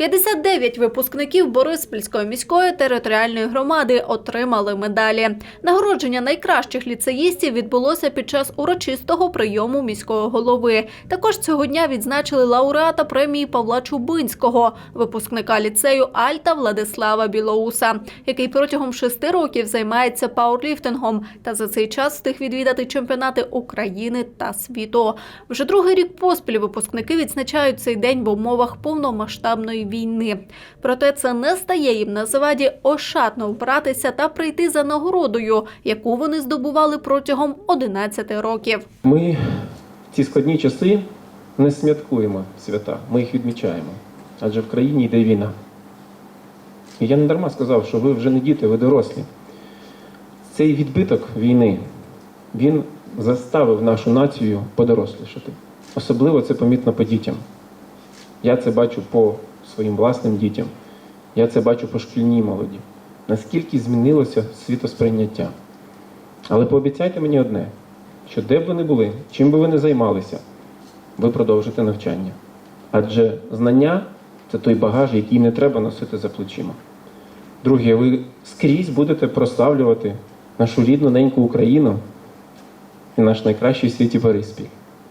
59 випускників Бориспільської міської територіальної громади отримали медалі. Нагородження найкращих ліцеїстів відбулося під час урочистого прийому міського голови. Також цього дня відзначили лауреата премії Павла Чубинського, випускника ліцею Альта Владислава Білоуса, який протягом шести років займається пауерліфтингом та за цей час встиг відвідати чемпіонати України та світу. Вже другий рік поспіль випускники відзначають цей день в умовах повномасштабної війни. Проте це не стає їм на заваді ошатно вбратися та прийти за нагородою, яку вони здобували протягом 11 років. Ми в ці складні часи не святкуємо свята, ми їх відмічаємо. Адже в країні йде війна. І я не дарма сказав, що ви вже не діти, ви дорослі. Цей відбиток війни, він заставив нашу націю подорослішати. Особливо це помітно по дітям. Я це бачу по своїм власним дітям. Я це бачу по шкільній молоді. Наскільки змінилося світосприйняття. Але пообіцяйте мені одне, що де б ви не були, чим би ви не займалися, ви продовжите навчання. Адже знання це той багаж, який не треба носити за плечима. Друге, ви скрізь будете прославлювати нашу рідну неньку Україну і наш найкращий в світі Бориспіль.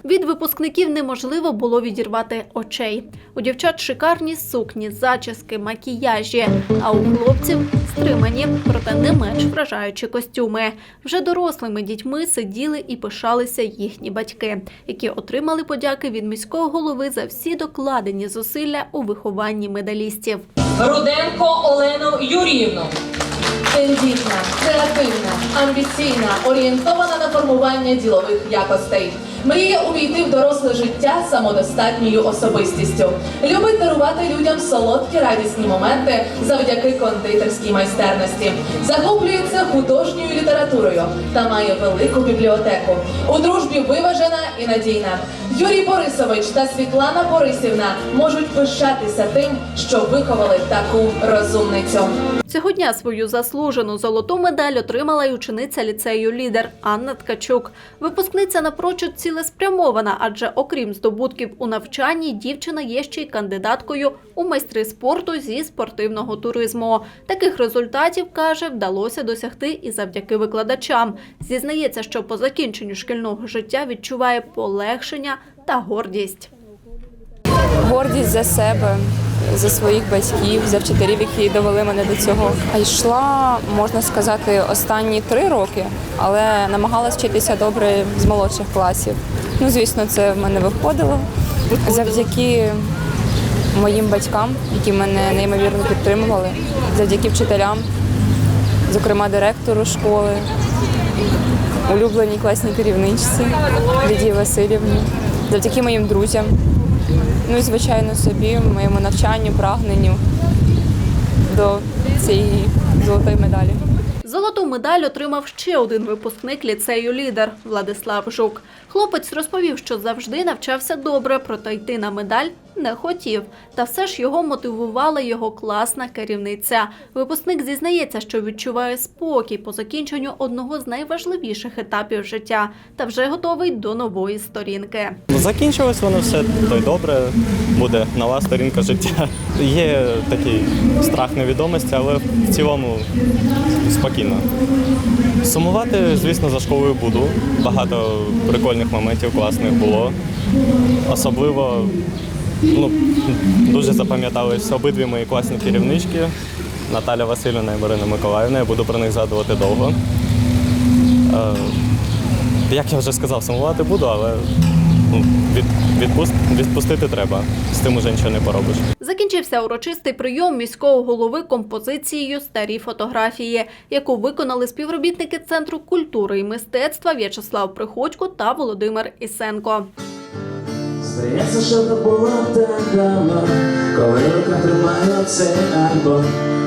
Від випускників неможливо було відірвати очей. У дівчат шикарні сукні, зачіски, макіяжі, а у хлопців стримані, проте не менш вражаючі костюми. Вже дорослими дітьми сиділи і пишалися їхні батьки, які отримали подяки від міського голови за всі докладені зусилля у вихованні медалістів. Руденко Олену Юріївну. Тендітна, креативна, амбіційна, орієнтована на формування ділових якостей. Мріє увійти в доросле життя самодостатньою особистістю. Любить дарувати людям солодкі радісні моменти завдяки кондитерській майстерності. Захоплюється художньою літературою та має велику бібліотеку. У дружбі виважена і надійна. Юрій Борисович та Світлана Борисівна можуть пишатися тим, що виховали таку розумницю. Цього дня свою заслужену золоту медаль отримала й учениця ліцею лідер Анна Ткачук. Випускниця напрочуд цілеспрямована, адже окрім здобутків у навчанні, дівчина є ще й кандидаткою у майстри спорту зі спортивного туризму. Таких результатів каже, вдалося досягти і завдяки викладачам. Зізнається, що по закінченню шкільного життя відчуває полегшення та гордість. гордість за себе, за своїх батьків, за вчителів, які довели мене до цього. А йшла, можна сказати, останні три роки, але намагалась вчитися добре з молодших класів. Ну, звісно, це в мене виходило. Завдяки моїм батькам, які мене неймовірно підтримували, завдяки вчителям, зокрема директору школи, улюбленій класній керівничці Лідії Васильівні, завдяки моїм друзям. Ну і звичайно собі, моєму навчанню, прагненню до цієї золотої медалі. Золоту медаль отримав ще один випускник ліцею лідер Владислав Жук. Хлопець розповів, що завжди навчався добре, проте йти на медаль не хотів. Та все ж його мотивувала його класна керівниця. Випускник зізнається, що відчуває спокій по закінченню одного з найважливіших етапів життя та вже готовий до нової сторінки. Закінчилось воно все, то й добре, буде нова сторінка життя. Є такий страх невідомості, але в цілому спокійно. Сумувати, звісно, за школою буду. Багато прикольних моментів класних було. Особливо ну, дуже запам'ятались обидві мої класні керівнички Наталя Васильівна і Марина Миколаївна. Я буду про них згадувати довго. Е, як я вже сказав, сумувати буду, але ну, від, відпуст, відпустити треба. З тим уже нічого не поробиш. Закінчився урочистий прийом міського голови композицією Старі фотографії, яку виконали співробітники Центру культури і мистецтва В'ячеслав Приходько та Володимир Ісенко. Здається, що то було так давно, коли рука тримає цей альбом.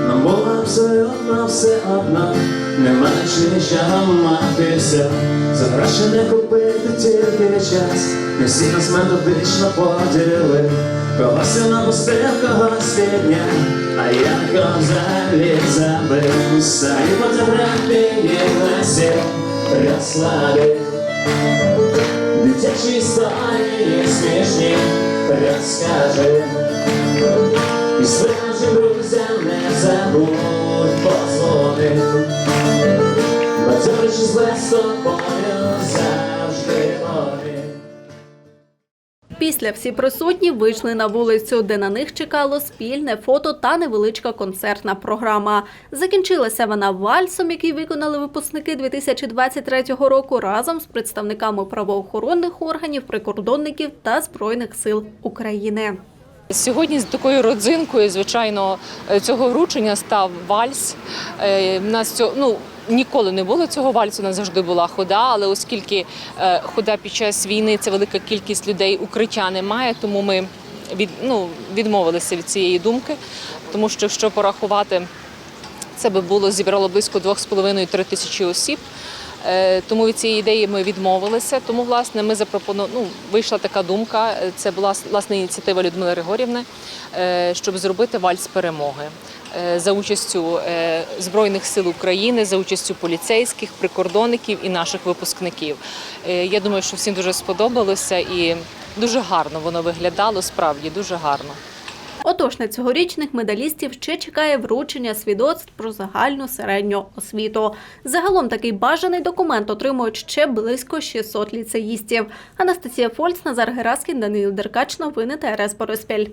Нам було абсолютно все одно, нема чи що матися. За гроші не купити тільки час, не всі нас методично поділили. Когось на пустив, когось підняв, а я взагалі забився. І фотографії носив розслабив. Дитячі історії смішні розкажи. І справжнім друзям не забудь позвони. Бадьориш з тобою Після всі присутні вийшли на вулицю, де на них чекало спільне фото та невеличка концертна програма. Закінчилася вона вальсом, який виконали випускники 2023 року разом з представниками правоохоронних органів, прикордонників та збройних сил України. Сьогодні з такою родзинкою, звичайно, е, цього вручення став вальс. Е, В нас цього, ну, ніколи не було цього вальсу, у нас завжди була хода, але оскільки е, хода під час війни це велика кількість людей, укриття немає, тому ми від, ну, відмовилися від цієї думки, тому що якщо порахувати, це би було зібрало близько 2,5-3 тисячі осіб. Е, Тому від цієї ідеї ми відмовилися. Тому, власне, ми запропонували, ну, вийшла така думка. Це була власне ініціатива Людмили Григорівни, е, щоб зробити вальс перемоги е, за участю Збройних сил України, за участю поліцейських, прикордонників і наших випускників. Я думаю, що всім дуже сподобалося і дуже гарно воно виглядало, справді дуже гарно. Отож, на цьогорічних медалістів ще чекає вручення свідоцтв про загальну середню освіту. Загалом такий бажаний документ отримують ще близько 600 ліцеїстів. Анастасія Фольц, Назар Гераскін, Даниїл Деркач. Новини ТРС Бориспіль.